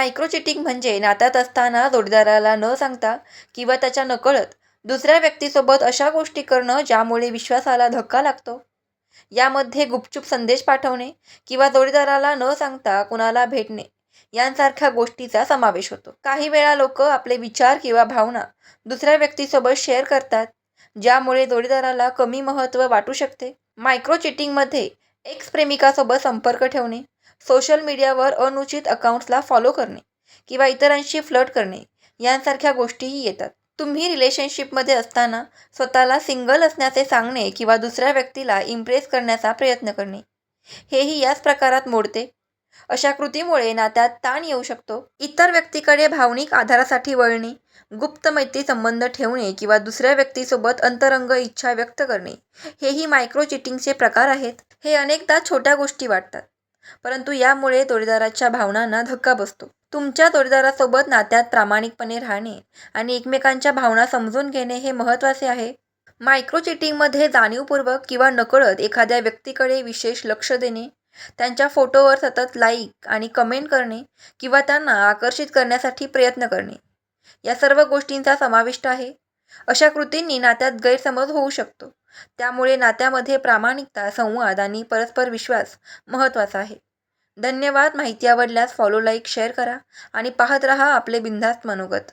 Micro cheating म्हणजे नात्यात असताना जोडीदाराला न सांगता किंवा त्याच्या नकळत दुसऱ्या व्यक्तीसोबत अशा गोष्टी करणं ज्यामुळे विश्वासाला धक्का लागतो. यामध्ये गुपचूप संदेश पाठवणे किंवा जोडीदाराला न सांगता कुणाला भेटणे यांसारख्या गोष्टीचा समावेश होतो. काही वेळा लोक आपले विचार किंवा भावना दुसऱ्या व्यक्तीसोबत शेअर करतात ज्यामुळे जोडीदाराला कमी महत्त्व वाटू शकते. मायक्रो चिटिंगमध्ये एक्स-प्रेमिकासोबत संपर्क ठेवणे, सोशल मीडियावर अनुचित अकाउंट्सला फॉलो करणे किंवा इतरांशी फ्लट करणे यांसारख्या गोष्टीही येतात. तुम्ही रिलेशनशिपमध्ये असताना स्वतःला सिंगल असण्याचे सांगणे किंवा दुसऱ्या व्यक्तीला इम्प्रेस करण्याचा प्रयत्न करणे हेही याच प्रकारात मोडते. अशा कृतीमुळे नात्यात ताण येऊ शकतो. इतर व्यक्तीकडे भावनिक आधारासाठी वळणे, गुप्त मैत्री संबंध ठेवणे किंवा दुसऱ्या व्यक्तीसोबत अंतरंग इच्छा व्यक्त करणे हेही मायक्रो चिटिंगचे प्रकार आहेत. हे अनेकदा छोट्या गोष्टी वाटतात, परंतु यामुळे जोडीदाराच्या भावनांना धक्का बसतो. तुमच्या जोडीदारासोबत नात्यात प्रामाणिकपणे राहणे आणि एकमेकांच्या भावना समजून घेणे हे महत्त्वाचे आहे. मायक्रो चिटिंगमध्ये जाणीवपूर्वक किंवा नकळत एखाद्या व्यक्तीकडे विशेष लक्ष देणे, त्यांच्या फोटोवर सतत लाईक आणि कमेंट करणे किंवा त्यांना आकर्षित करण्यासाठी प्रयत्न करणे या सर्व गोष्टींचा समाविष्ट आहे. अशा कृतींनी नात्यात गैरसमज होऊ शकतो. त्यामुळे नात्यामध्ये प्रामाणिकता, संवाद आणि परस्पर विश्वास महत्त्वाचा आहे. धन्यवाद माहिती आवडल्यास फॉलो, लाईक, शेअर करा आणि पाहत रहा आपले बिनधास्त मनोगत.